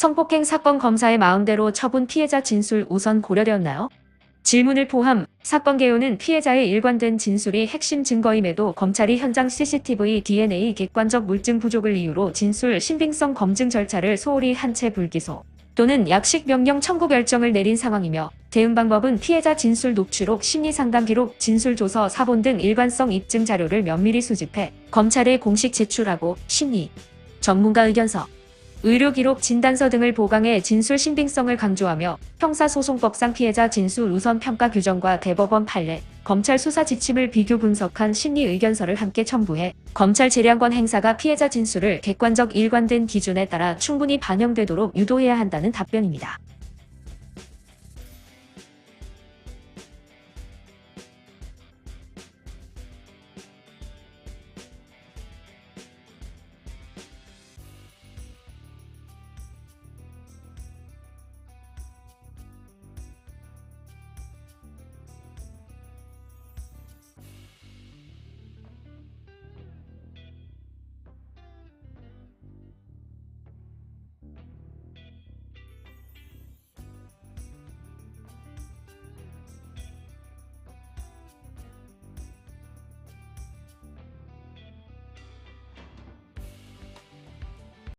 성폭행 사건 검사의 마음대로 처분 피해자 진술 우선 고려되었나요? 질문을 포함 사건 개요는 피해자의 일관된 진술이 핵심 증거임에도 검찰이 현장 CCTV, DNA 객관적 물증 부족을 이유로 진술 신빙성 검증 절차를 소홀히 한 채 불기소 또는 약식 명령 청구 결정을 내린 상황이며 대응 방법은 피해자 진술 녹취록, 심리 상담 기록, 진술 조서, 사본 등 일관성 입증 자료를 면밀히 수집해 검찰에 공식 제출하고 심리, 전문가 의견서, 의료 기록, 진단서 등을 보강해 진술 신빙성을 강조하며 형사소송법상 피해자 진술 우선 평가 규정과 대법원 판례, 검찰 수사 지침을 비교 분석한 심리 의견서를 함께 첨부해 검찰 재량권 행사가 피해자 진술을 객관적 일관된 기준에 따라 충분히 반영되도록 유도해야 한다는 답변입니다.